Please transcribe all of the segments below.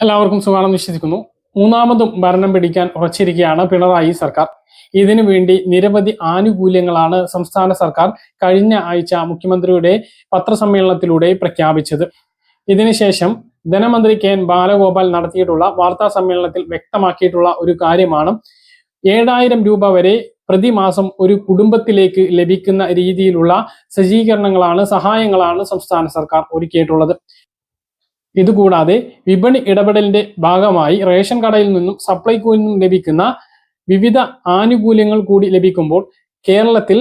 എല്ലാവർക്കും സുഖമാണെന്ന് വിശ്വസിക്കുന്നു. മൂന്നാമതും ഭരണം പിടിക്കാൻ ഉറച്ചിരിക്കുകയാണ് പിണറായി സർക്കാർ. ഇതിനു വേണ്ടി നിരവധി ആനുകൂല്യങ്ങളാണ് സംസ്ഥാന സർക്കാർ കഴിഞ്ഞ ആഴ്ച മുഖ്യമന്ത്രിയുടെ പത്രസമ്മേളനത്തിലൂടെ പ്രഖ്യാപിച്ചത്. ഇതിനുശേഷം ധനമന്ത്രി കെ എൻ ബാലഗോപാൽ നടത്തിയിട്ടുള്ള വാർത്താ സമ്മേളനത്തിൽ വ്യക്തമാക്കിയിട്ടുള്ള ഒരു കാര്യമാണ്. ഏഴായിരം രൂപ വരെ പ്രതിമാസം ഒരു കുടുംബത്തിലേക്ക് ലഭിക്കുന്ന രീതിയിലുള്ള സജ്ജീകരണങ്ങളാണ് സഹായങ്ങളാണ് സംസ്ഥാന സർക്കാർ ഒരുക്കിയിട്ടുള്ളത്. ഇതുകൂടാതെ വിപണി ഇടപെടലിന്റെ ഭാഗമായി റേഷൻ കടയിൽ നിന്നും സപ്ലൈകോയിൽ നിന്നും ലഭിക്കുന്ന വിവിധ ആനുകൂല്യങ്ങൾ കൂടി ലഭിക്കുമ്പോൾ കേരളത്തിൽ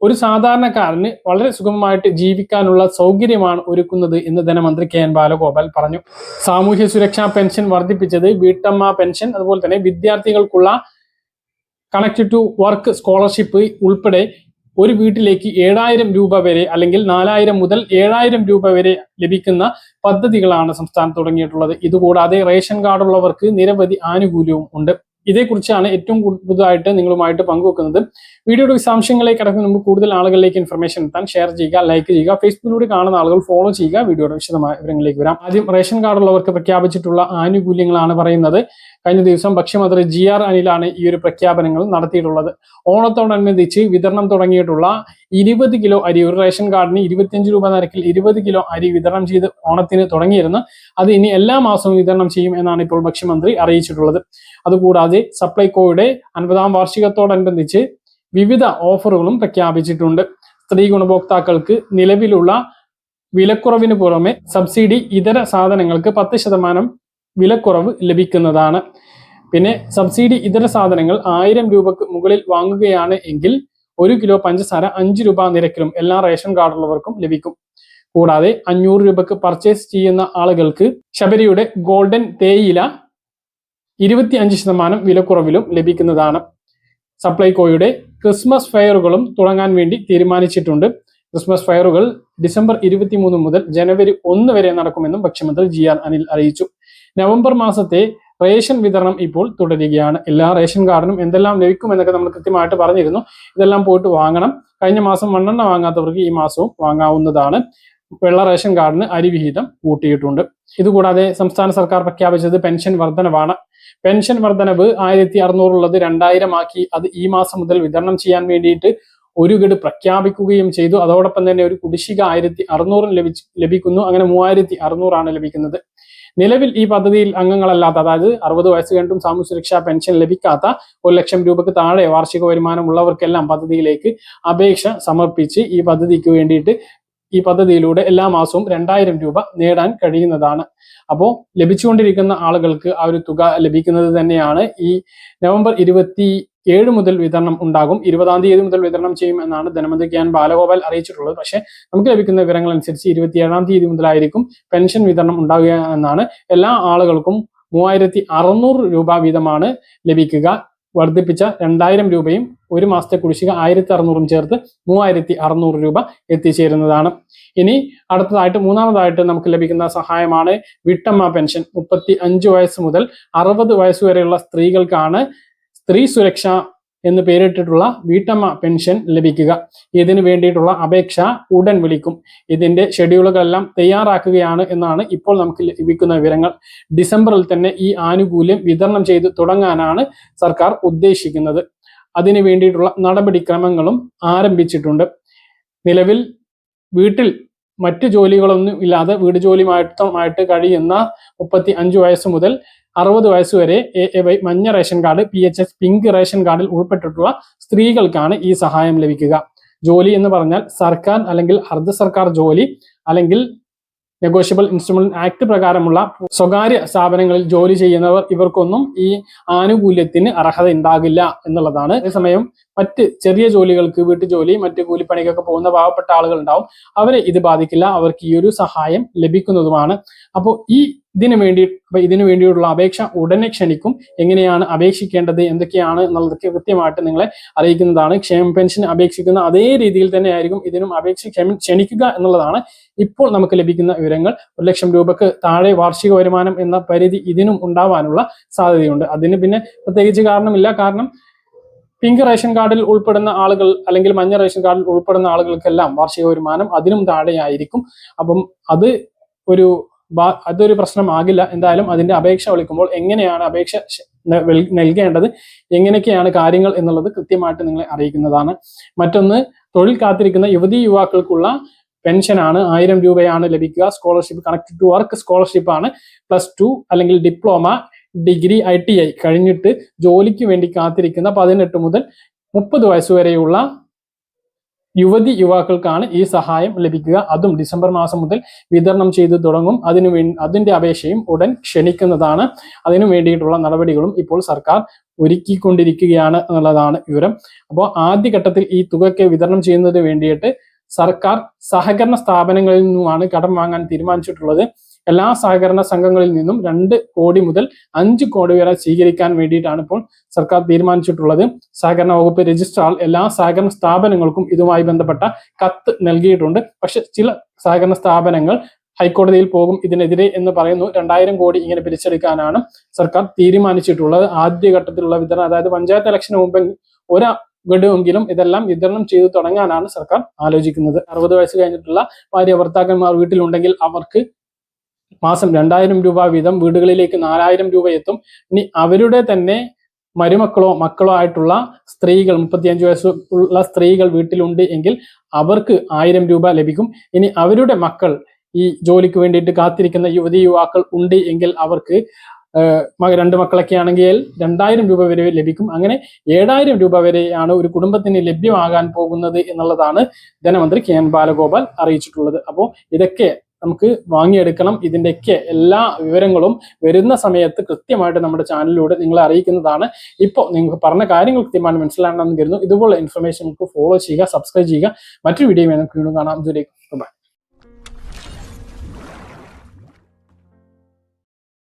ഒരു സാധാരണക്കാരന് വളരെ സുഗമമായിട്ട് ജീവിക്കാനുള്ള സൗകര്യമാണ് ഒരുക്കുന്നത് എന്ന് ധനമന്ത്രി കെ എൻ ബാലഗോപാൽ പറഞ്ഞു. സാമൂഹ്യ സുരക്ഷാ പെൻഷൻ വർദ്ധിപ്പിച്ചത് വീട്ടമ്മ പെൻഷൻ അതുപോലെ തന്നെ വിദ്യാർത്ഥികൾക്കുള്ള കണക്ട് ടു വർക്ക് സ്കോളർഷിപ്പ് ഉൾപ്പെടെ ഒരു വീട്ടിലേക്ക് ഏഴായിരം രൂപ വരെ അല്ലെങ്കിൽ നാലായിരം മുതൽ ഏഴായിരം രൂപ വരെ ലഭിക്കുന്ന പദ്ധതികളാണ് സംസ്ഥാനത്ത് തുടങ്ങിയിട്ടുള്ളത്. ഇതുകൂടാതെ റേഷൻ കാർഡുള്ളവർക്ക് നിരവധി ആനുകൂല്യവും ഉണ്ട്. ഇതേക്കുറിച്ചാണ് ഏറ്റവും പുതുതായിട്ട് നിങ്ങളുമായിട്ട് പങ്കുവെക്കുന്നത്. വീഡിയോയുടെ വിശദാംശങ്ങളിലേക്ക് കിടക്കുന്ന മുമ്പ് കൂടുതൽ ആളുകളിലേക്ക് ഇൻഫർമേഷൻ എത്താൻ ഷെയർ ചെയ്യുക ലൈക്ക് ചെയ്യുക ഫേസ്ബുക്കിലൂടെ കാണുന്ന ആളുകൾ ഫോളോ ചെയ്യുക. വീഡിയോയുടെ വിശദമായ വിവരങ്ങളിലേക്ക് വരാം. ആദ്യം റേഷൻ കാർഡ് ഉള്ളവർക്ക് പ്രഖ്യാപിച്ചിട്ടുള്ള ആനുകൂല്യങ്ങളാണ് പറയുന്നത്. കഴിഞ്ഞ ദിവസം ഭക്ഷ്യമന്ത്രി ജി ആർ അനിലാണ് ഈ ഒരു പ്രഖ്യാപനങ്ങൾ നടത്തിയിട്ടുള്ളത്. ഓണത്തോടനുബന്ധിച്ച് വിതരണം തുടങ്ങിയിട്ടുള്ള ഇരുപത് കിലോ അരി ഒരു റേഷൻ കാർഡിന് ഇരുപത്തിയഞ്ച് രൂപ നിരക്കിൽ ഇരുപത് കിലോ അരി വിതരണം ചെയ്ത് ഓണത്തിന് തുടങ്ങിയിരുന്നു. അത് ഇനി എല്ലാ മാസവും വിതരണം ചെയ്യും എന്നാണ് ഇപ്പോൾ ഭക്ഷ്യമന്ത്രി അറിയിച്ചിട്ടുള്ളത്. അതുകൂടാതെ സപ്ലൈകോയുടെ അൻപതാം വാർഷികത്തോടനുബന്ധിച്ച് വിവിധ ഓഫറുകളും പ്രഖ്യാപിച്ചിട്ടുണ്ട്. സ്ത്രീ ഗുണഭോക്താക്കൾക്ക് നിലവിലുള്ള വിലക്കുറവിന് പുറമെ സബ്സിഡി ഇതര സാധനങ്ങൾക്ക് പത്ത് ശതമാനം വിലക്കുറവ് ലഭിക്കുന്നതാണ്. പിന്നെ സബ്സിഡി ഇതര സാധനങ്ങൾ ആയിരം രൂപക്ക് മുകളിൽ വാങ്ങുകയാണ് എങ്കിൽ ഒരു കിലോ പഞ്ചസാര അഞ്ച് രൂപ നിരക്കിലും എല്ലാ റേഷൻ കാർഡുള്ളവർക്കും ലഭിക്കും. കൂടാതെ അഞ്ഞൂറ് രൂപക്ക് പർച്ചേസ് ചെയ്യുന്ന ആളുകൾക്ക് ശബരിയുടെ ഗോൾഡൻ തേയില ഇരുപത്തി അഞ്ച് ശതമാനം വിലക്കുറവിലും ലഭിക്കുന്നതാണ്. സപ്ലൈകോയുടെ ക്രിസ്മസ് ഫെയറുകളും തുടങ്ങാൻ വേണ്ടി തീരുമാനിച്ചിട്ടുണ്ട്. ക്രിസ്മസ് ഫെയറുകൾ ഡിസംബർ ഇരുപത്തിമൂന്ന് മുതൽ ജനുവരി ഒന്ന് വരെ നടക്കുമെന്നും ഭക്ഷ്യമന്ത്രി ജി ആർ അനിൽ അറിയിച്ചു. നവംബർ മാസത്തെ റേഷൻ വിതരണം ഇപ്പോൾ തുടരുകയാണ്. എല്ലാ റേഷൻ കാർഡിനും എന്തെല്ലാം ലഭിക്കും എന്നൊക്കെ നമ്മൾ കൃത്യമായിട്ട് പറഞ്ഞിരുന്നു. ഇതെല്ലാം പോയിട്ട് വാങ്ങണം. കഴിഞ്ഞ മാസം മണ്ണെണ്ണ വാങ്ങാത്തവർക്ക് ഈ മാസവും വാങ്ങാവുന്നതാണ്. വെള്ള റേഷൻ കാർഡിന് അരിവിഹിതം കൂട്ടിയിട്ടുണ്ട്. ഇതുകൂടാതെ സംസ്ഥാന സർക്കാർ പ്രഖ്യാപിച്ചത് പെൻഷൻ വർധനവാണ്. പെൻഷൻ വർധനവ് ആയിരത്തി അറുന്നൂറുള്ളത് രണ്ടായിരം ആക്കി അത് ഈ മാസം മുതൽ വിതരണം ചെയ്യാൻ വേണ്ടിയിട്ട് ഒരു ഗഡ് പ്രഖ്യാപിക്കുകയും ചെയ്തു. അതോടൊപ്പം തന്നെ ഒരു കുടിശ്ശിക ആയിരത്തി അറുന്നൂറും ലഭിച്ചു ലഭിക്കുന്നു. അങ്ങനെ മൂവായിരത്തി അറുന്നൂറാണ് ലഭിക്കുന്നത്. നിലവിൽ ഈ പദ്ധതിയിൽ അംഗങ്ങളല്ലാത്ത അതായത് അറുപത് വയസ്സ് കഴിഞ്ഞും സാമൂഹ്യ സുരക്ഷാ പെൻഷൻ ലഭിക്കാത്ത ഒരു ലക്ഷം രൂപയ്ക്ക് താഴെ വാർഷിക വരുമാനം ഉള്ളവർക്കെല്ലാം പദ്ധതിയിലേക്ക് അപേക്ഷ സമർപ്പിച്ച് ഈ പദ്ധതിക്ക് വേണ്ടിയിട്ട് ഈ പദ്ധതിയിലൂടെ എല്ലാ മാസവും രണ്ടായിരം രൂപ നേടാൻ കഴിയുന്നതാണ്. അപ്പോൾ ലഭിച്ചുകൊണ്ടിരിക്കുന്ന ആളുകൾക്ക് ആ ഒരു തുക ലഭിക്കുന്നത് തന്നെയാണ് ഈ നവംബർ ഇരുപത്തി ഏഴ് മുതൽ വിതരണം ഉണ്ടാകും. ഇരുപതാം തീയതി മുതൽ വിതരണം ചെയ്യും എന്നാണ് ധനമന്ത്രി കെ ബാലഗോപാൽ അറിയിച്ചിട്ടുള്ളത്. പക്ഷേ നമുക്ക് ലഭിക്കുന്ന വിവരങ്ങൾ അനുസരിച്ച് ഇരുപത്തിയേഴാം തീയതി മുതലായിരിക്കും പെൻഷൻ വിതരണം ഉണ്ടാകുക എന്നാണ്. എല്ലാ ആളുകൾക്കും മൂവായിരത്തി അറുന്നൂറ് രൂപ വീതമാണ് ലഭിക്കുക. വർദ്ധിപ്പിച്ച രണ്ടായിരം രൂപയും ഒരു മാസത്തെ കുടിശ്ശിക ആയിരത്തി അറുന്നൂറും ചേർത്ത് മൂവായിരത്തി അറുന്നൂറ് രൂപ എത്തിച്ചേരുന്നതാണ്. ഇനി അടുത്തതായിട്ട് മൂന്നാമതായിട്ട് നമുക്ക് ലഭിക്കുന്ന സഹായമാണ് വിട്ടമ്മ പെൻഷൻ. മുപ്പത്തി അഞ്ച് വയസ്സ് മുതൽ അറുപത് വയസ്സ് വരെയുള്ള സ്ത്രീകൾക്കാണ് സ്ത്രീ സുരക്ഷ എന്ന് പേരിട്ടിട്ടുള്ള വീട്ടമ്മ പെൻഷൻ ലഭിക്കുക. ഇതിന് വേണ്ടിയിട്ടുള്ള അപേക്ഷ ഉടൻ വിളിക്കും. ഇതിന്റെ ഷെഡ്യൂളുകളെല്ലാം തയ്യാറാക്കുകയാണ് എന്നാണ് ഇപ്പോൾ നമുക്ക് ലഭിക്കുന്ന വിവരങ്ങൾ. ഡിസംബറിൽ തന്നെ ഈ ആനുകൂല്യം വിതരണം ചെയ്ത് തുടങ്ങാനാണ് സർക്കാർ ഉദ്ദേശിക്കുന്നത്. അതിനു വേണ്ടിയിട്ടുള്ള നടപടിക്രമങ്ങളും ആരംഭിച്ചിട്ടുണ്ട്. നിലവിൽ വീട്ടിൽ മറ്റ് ജോലികളൊന്നും ഇല്ലാതെ വീട് ജോലിയുമായിട്ട് കഴിയുന്ന മുപ്പത്തി അഞ്ച് വയസ്സ് മുതൽ അറുപത് വയസ്സ് വരെ എ എ വൈ മഞ്ഞ ration card P H S pink ration കാർഡിൽ ഉൾപ്പെട്ടിട്ടുള്ള സ്ത്രീകൾക്കാണ് ഈ സഹായം ലഭിക്കുക. ജോലി എന്ന് പറഞ്ഞാൽ സർക്കാർ അല്ലെങ്കിൽ അർദ്ധ സർക്കാർ ജോലി അല്ലെങ്കിൽ നെഗോഷ്യബിൾ ഇൻസ്ട്രുമെന്റ് ആക്ട് പ്രകാരമുള്ള സ്വകാര്യ സ്ഥാപനങ്ങളിൽ ജോലി ചെയ്യുന്നവർ ഇവർക്കൊന്നും ഈ ആനുകൂല്യത്തിന് അർഹത ഉണ്ടാകില്ല എന്നുള്ളതാണ്. അതേസമയം മറ്റ് ചെറിയ ജോലികൾക്ക് വീട്ടു ജോലി മറ്റ് കൂലിപ്പണിക്കൊക്കെ പോകുന്ന പാവപ്പെട്ട ആളുകൾ ഉണ്ടാവും അവരെ ഇത് ബാധിക്കില്ല. അവർക്ക് ഈ ഒരു സഹായം ലഭിക്കുന്നതുമാണ്. അപ്പോൾ ഈ ഇതിനു വേണ്ടി ഇതിനു വേണ്ടിയുള്ള അപേക്ഷ ഉടനെ ക്ഷണിക്കും. എങ്ങനെയാണ് അപേക്ഷിക്കേണ്ടത്? എന്തൊക്കെയാണ് എന്നുള്ളതൊക്കെ കൃത്യമായിട്ട് നിങ്ങളെ അറിയിക്കുന്നതാണ്. ക്ഷേമ പെൻഷൻ അപേക്ഷിക്കുന്ന അതേ രീതിയിൽ തന്നെ ആയിരിക്കും ഇതിനും അപേക്ഷ ക്ഷണിക്കുക എന്നുള്ളതാണ് ഇപ്പോൾ നമുക്ക് ലഭിക്കുന്ന വിവരങ്ങൾ. ഒരു ലക്ഷം രൂപക്ക് താഴെ വാർഷിക വരുമാനം എന്ന പരിധി ഇതിനും ഉണ്ടാവാനുള്ള സാധ്യതയുണ്ട്. അതിന് പിന്നെ പ്രത്യേകിച്ച് കാരണമില്ല. കാരണം പിങ്ക് റേഷൻ കാർഡിൽ ഉൾപ്പെടുന്ന ആളുകൾ അല്ലെങ്കിൽ മഞ്ഞ റേഷൻ കാർഡിൽ ഉൾപ്പെടുന്ന ആളുകൾക്കെല്ലാം വാർഷിക വരുമാനം അതിനും താഴെയായിരിക്കും. അപ്പം അത് ഒരു അതൊരു പ്രശ്നമാകില്ല എന്തായാലും അതിന്റെ അപേക്ഷ വിളിക്കുമ്പോൾ എങ്ങനെയാണ് അപേക്ഷ നൽകേണ്ടത്? എങ്ങനെയൊക്കെയാണ് കാര്യങ്ങൾ എന്നുള്ളത് കൃത്യമായിട്ട് നിങ്ങളെ അറിയിക്കുന്നതാണ്. മറ്റൊന്ന് തൊഴിൽ കാത്തിരിക്കുന്ന യുവതി യുവാക്കൾക്കുള്ള പെൻഷനാണ് ആയിരം രൂപയാണ് ലഭിക്കുക. Scholarship connect to work scholarship ആണ് പ്ലസ് ടു അല്ലെങ്കിൽ diploma degree I T I കഴിഞ്ഞിട്ട് ജോലിക്ക് വേണ്ടി കാത്തിരിക്കുന്ന പതിനെട്ട് മുതൽ മുപ്പത് വയസ്സുവരെയുള്ള യുവതി യുവാക്കൾക്കാണ് ഈ സഹായം ലഭിക്കുക. അതും ഡിസംബർ മാസം മുതൽ വിതരണം ചെയ്തു തുടങ്ങും. അതിനു വേ അതിന്റെ അപേക്ഷയും ഉടൻ ക്ഷണിക്കുന്നതാണ്. അതിനു വേണ്ടിയിട്ടുള്ള നടപടികളും ഇപ്പോൾ സർക്കാർ ഒരുക്കിക്കൊണ്ടിരിക്കുകയാണ് എന്നുള്ളതാണ് വിവരം. അപ്പോൾ ആദ്യഘട്ടത്തിൽ ഈ തുകയ്ക്ക് വിതരണം ചെയ്യുന്നതിന് വേണ്ടിയിട്ട് സർക്കാർ സഹകരണ സ്ഥാപനങ്ങളിൽ നിന്നുമാണ് കടം വാങ്ങാൻ തീരുമാനിച്ചിട്ടുള്ളത്. എല്ലാ സഹകരണ സംഘങ്ങളിൽ നിന്നും രണ്ട് കോടി മുതൽ അഞ്ച് കോടി വരെ സ്വീകരിക്കാൻ വേണ്ടിയിട്ടാണ് ഇപ്പോൾ സർക്കാർ തീരുമാനിച്ചിട്ടുള്ളത്. സഹകരണ വകുപ്പ് രജിസ്ട്രാർ എല്ലാ സഹകരണ സ്ഥാപനങ്ങൾക്കും ഇതുമായി ബന്ധപ്പെട്ട കത്ത് നൽകിയിട്ടുണ്ട്. പക്ഷെ ചില സഹകരണ സ്ഥാപനങ്ങൾ ഹൈക്കോടതിയിൽ പോകും ഇതിനെതിരെ എന്ന് പറയുന്നു. രണ്ടായിരം കോടി ഇങ്ങനെ പിരിച്ചെടുക്കാനാണ് സർക്കാർ തീരുമാനിച്ചിട്ടുള്ളത്. ആദ്യഘട്ടത്തിലുള്ള വിതരണം അതായത് പഞ്ചായത്ത് ഇലക്ഷന് മുമ്പ് ഒരു ഗഡുവെങ്കിലും ഇതെല്ലാം വിതരണം ചെയ്തു തുടങ്ങാനാണ് സർക്കാർ ആലോചിക്കുന്നത്. അറുപത് വയസ്സ് കഴിഞ്ഞിട്ടുള്ള ഭാര്യ ഭർത്താക്കന്മാർ വീട്ടിലുണ്ടെങ്കിൽ അവർക്ക് മാസം രണ്ടായിരം രൂപ വീതം വീടുകളിലേക്ക് നാലായിരം രൂപ എത്തും. ഇനി അവരുടെ തന്നെ മരുമക്കളോ മക്കളോ ആയിട്ടുള്ള സ്ത്രീകൾ മുപ്പത്തിയഞ്ച് വയസ്സ് ഉള്ള സ്ത്രീകൾ വീട്ടിലുണ്ട് എങ്കിൽ അവർക്ക് ആയിരം രൂപ ലഭിക്കും. ഇനി അവരുടെ മക്കൾ ഈ ജോലിക്ക് വേണ്ടിയിട്ട് കാത്തിരിക്കുന്ന യുവതി യുവാക്കൾ ഉണ്ട് എങ്കിൽ അവർക്ക് രണ്ട് മക്കളൊക്കെ ആണെങ്കിൽ രണ്ടായിരം രൂപ വരെ ലഭിക്കും. അങ്ങനെ ഏഴായിരം രൂപ വരെയാണ് ഒരു കുടുംബത്തിന് ലഭ്യമാകാൻ പോകുന്നത് എന്നുള്ളതാണ് ധനമന്ത്രി കെ എൻ ബാലഗോപാൽ അറിയിച്ചിട്ടുള്ളത്. അപ്പോൾ ഇതൊക്കെ നമുക്ക് വാങ്ങിയെടുക്കണം. ഇതിന്റെയൊക്കെ എല്ലാ വിവരങ്ങളും വരുന്ന സമയത്ത് കൃത്യമായിട്ട് നമ്മുടെ ചാനലിലൂടെ നിങ്ങളെ അറിയിക്കുന്നതാണ്. ഇപ്പോൾ നിങ്ങൾക്ക് പറഞ്ഞ കാര്യങ്ങൾ കൃത്യമായി മനസ്സിലാകണമെന്ന് കരുതുന്നു. ഇതുപോലുള്ള ഇൻഫർമേഷൻ നമുക്ക് ഫോളോ ചെയ്യുക സബ്സ്ക്രൈബ് ചെയ്യുക. മറ്റൊരു വീഡിയോ നമുക്ക് വീണ്ടും കാണാം. ഇതിലേക്ക് ബൈ